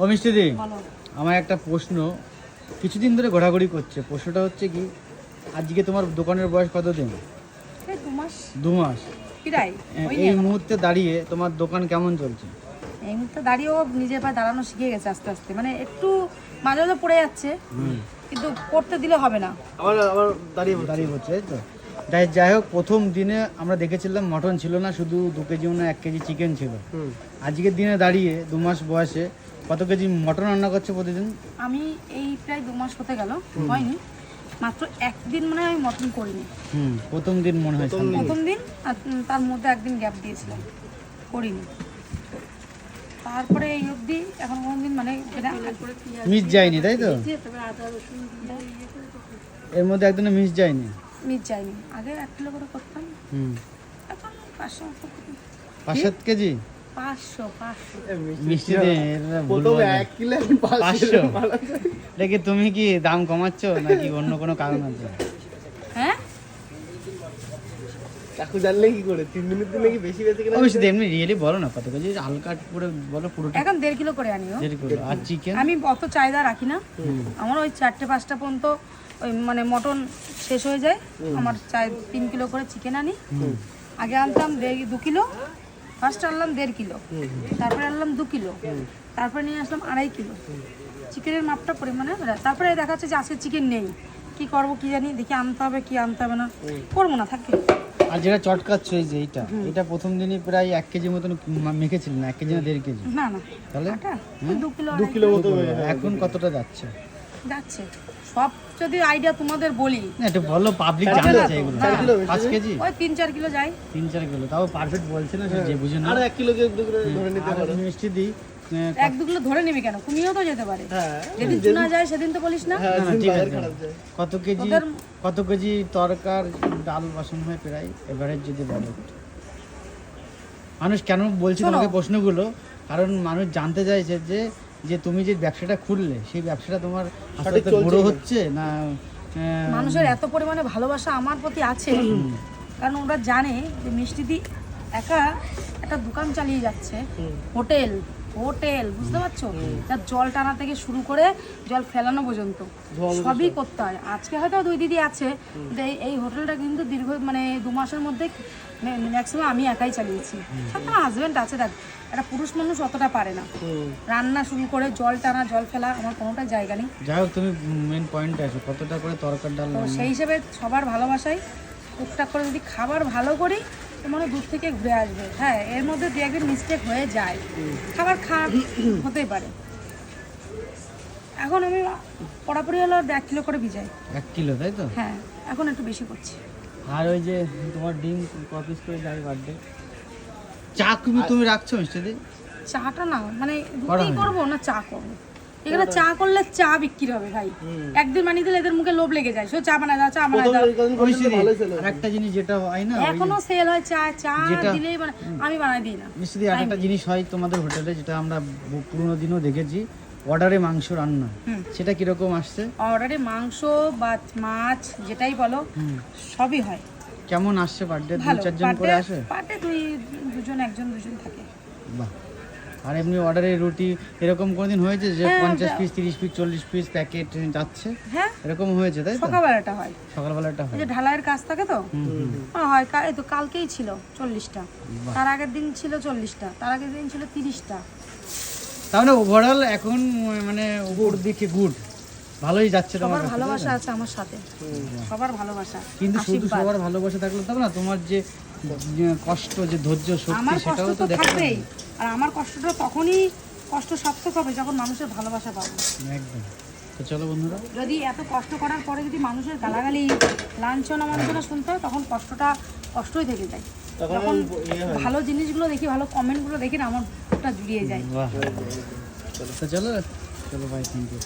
ও মিষ্টি দি আমার একটা প্রশ্ন। কিছুদিন ধরে ঘোরাঘুরি করছে। প্রশ্নটা হচ্ছে কি আজকে তোমার দোকানের বয়স কত দিন এই দু মাস। দু মাস। কিরাই? এই মুহূর্তে দাঁড়িয়ে তোমার দোকান কেমন চলছে? এই মুহূর্তে দাঁড়িয়েও নিজের পায়ে দাঁড়ানো শিখে গেছে আস্তে আস্তে। মানে একটু মাঝে মাঝে পড়ে যাচ্ছে কিন্তু করতে দিলে হবে না। আবার আবার দাঁড়িয়ে দাঁড়িয়ে পড়ছে তাই তো। তাই যাই হোক প্রথম দিনে আমরা দেখেছিলাম মটন ছিল না শুধু দু কেজি না এক কেজি চিকেন ছিল। আজকের দিনে দাঁড়িয়ে দু মাস বয়সে কত কেজি মটন রান্না করছে প্রতিদিন? আমি এই প্রায় দু মাস হতে গেল হয়নি। মাত্র একদিন মানে আমি মটন করিনি। হুম প্রথম দিন মনে হয়। প্রথম দিন। আর তার মধ্যে একদিন গ্যাপ দিয়েছিলাম করিনি। তারপরে এই অবধি এখন কোনো দিন মানে মিস যায়নি তাই তো? এর মধ্যে একদিনও মিস যায়নি? মিট যায়নি। আগে এক কিলো করে করতাম। হুম। এখন পাঁচশো সাত কেজি? পাঁচশো পাঁচশো। মিষ্টি। এক কিলো পাঁচশো? তুমি কি দাম কমাচ্ছ নাকি অন্য কোনো কারণ আছে? চাকু জানলে কি করে? তিন মিনিট দিলে কি বেশি বেশি কিনা অবশ্যই এমনি রিয়েলি বলো না কত কেজি হালকা করে বলো পুরোটা এখন দেড় কিলো করে আনিও। আর চিকেন আমি অত চাহিদা রাখি না। আমার ওই চারটে পাঁচটা পর্যন্ত ওই মানে মটন শেষ হয়ে যায়। আমার চাই তিন কিলো করে চিকেন আনি। আগে আনতাম দেড় দু কিলো। ফার্স্ট আনলাম দেড় কিলো। তারপরে আনলাম দু কিলো। তারপরে নিয়ে আসলাম আড়াই কিলো। চিকেনের মাপটা পরিমাণে। তারপরে দেখা যাচ্ছে যে আজকে চিকেন নেই। কি করব কি জানি দেখি আনতে হবে কি আনতে হবে না। করব না থাকে। আর যেটা চটকাচ্ছ এই যে এইটা এটা প্রথম দিনই প্রায় এক কেজি মতন মা- মেখেছিল এক কেজি না দেড় কেজি? না না। তাহলে? দু কিলো দু কিলো মতো এখন কতটা যাচ্ছে? যাচ্ছে। সব যদি আইডিয়া তোমাদের বলি। না একটু বলো পাবলিক জানতে? চাই এগুলো। চার কিলো বেশি? পাঁচ কেজি? ওই তিন চার কিলো যায়। তিন চার কিলো। তাও পারফেক্ট বলছে না যে বুঝে না আর এক কিলো কেউ ধরে নিতে পারো। মিষ্টি দিই। এক দু কিলো ধরে নিবি কেন? কমিয়েও তো যেতে পারে। হ্যাঁ যেদিন চুনা যায় সেদিন তো বলিস না। হ্যাঁ কত কেজি কত কেজি তরকার ডাল বাসন হয় প্রায়? এভারেজ যদি বলো। মানুষ কেন বলছি তোমাকে প্রশ্নগুলো? কারণ মানুষ জানতে চাইছে যে যে তুমি যে ব্যবসাটা খুললে সেই ব্যবসাটা তোমার আস্তে আস্তে বড় হচ্ছে না আহ, মানুষের এত পরিমাণে ভালোবাসা আমার প্রতি আছে। কারণ ওরা জানে যে মিষ্টি দি একা একটা দোকান চালিয়ে যাচ্ছে। হোটেল হোটেল বুঝতে পারছ? যার জল টানা থেকে শুরু করে জল ফেলানো পর্যন্ত। সবই করতে হয়। আজকে হয়তো দুই দিদি আছে এই- হোটেলটা কিন্তু দীর্ঘ মানে দু মাসের মধ্যে ম্যাক্সিমাম আমি একাই চালিয়েছি। সাথে আমার হাজব্যান্ড আছে দেখ একটা পুরুষ মানুষ অতটা পারে না। রান্না শুরু করে জল টানা জল ফেলা আমার কোনোটা জায়গা নেই। যাই হোক তুমি মেন পয়েন্টে আসো কতটা করে তরকার ডাল সেই হিসেবে সবার ভালোবাসাই। টুকটাক করে যদি খাবার ভালো করি তো মনে হয় দূর থেকে ঘুরে আসবে। হ্যাঁ এর মধ্যে দু একদিন মিস্টেক হয়ে যায়। খাবার খারাপ হতেই পারে। এখন আমি পড়াপড়ি হলো এক কিলো করে ভিজাই এক কিলো তাই তো? হ্যাঁ এখন একটু বেশি করছি। আর ওই যে তোমার ডিম কপিস করে যায় বার্থডে চা তুমি তুমি রাখছো মিষ্টি দি? চাটা না মানে রুটি। করব না চা করব? এখানে চা করলে চা বিক্রি হবে ভাই। একদিন বানিয়ে দিলে এদের মুখে লোভ লেগে যায়। সো চা বানায় দাও চা বানায় দাও। একটা জিনিস যেটা হয় না এখনও সেল হয় চা চা দিলেই মানে আমি বানাই দিই না। মিষ্টি একটা জিনিস হয় তোমাদের হোটেলে যেটা আমরা পুরোনো দিনও দেখেছি। অর্ডারে মাংস রান্না। সেটা কীরকম আসছে? অর্ডারে মাংস বা মাছ যেটাই বলো সবই হয়। কেমন আসছে বার্থডে দুই চারজন করে আসে? পার্টে দুই দুজন একজন দুজন থাকে। বাহ। আর এমনি অর্ডারে রুটি এরকম কোনোদিন হয়েছে যে হ্যাঁ, পঞ্চাশ পিস তিরিশ পিস চল্লিশ পিস প্যাকেট যাচ্ছে? হ্যাঁ এরকম হয়েছে তাই সকালবেলাটা হয়। সকালবেলাটা হয়। যে ঢালাইয়ের কাজ থাকে তো। হ্যাঁ, হয় কা- এই তো কালকেই ছিল চল্লিশটা। তার আগের দিন ছিল চল্লিশটা তার আগের দিন ছিল তিরিশটা। তাহলে মানে ওভারঅল এখন মানে উপর দিকে গুড ভালোই যাচ্ছে তোমার ভালোবাসা আছে? আমার সাথে। সবার ভালোবাসা কিন্তু শুধু সবার ভালোবাসা থাকলে তবে না তোমার যে কষ্ট যে ধৈর্য শক্তি আমার সেটাও তো তো থাকবেই। আর আমার কষ্টটা তখনই কষ্ট সার্থক হবে যখন মানুষের ভালোবাসা পাবো। একদম। তো চলো বন্ধুরা। যদি এত কষ্ট করার পরে যদি মানুষের গালাগালি লাঞ্ছনা মাঞ্ছনা শুনতে হয় তখন কষ্টটা কষ্টই থেকে যায়। তখন যখন ইয়ে ভালো জিনিসগুলো দেখি ভালো কমেন্টগুলো দেখি না আমার জুড়িয়ে যায়। বাহ। তো চলো চলো ভাই থ্যাংক ইউ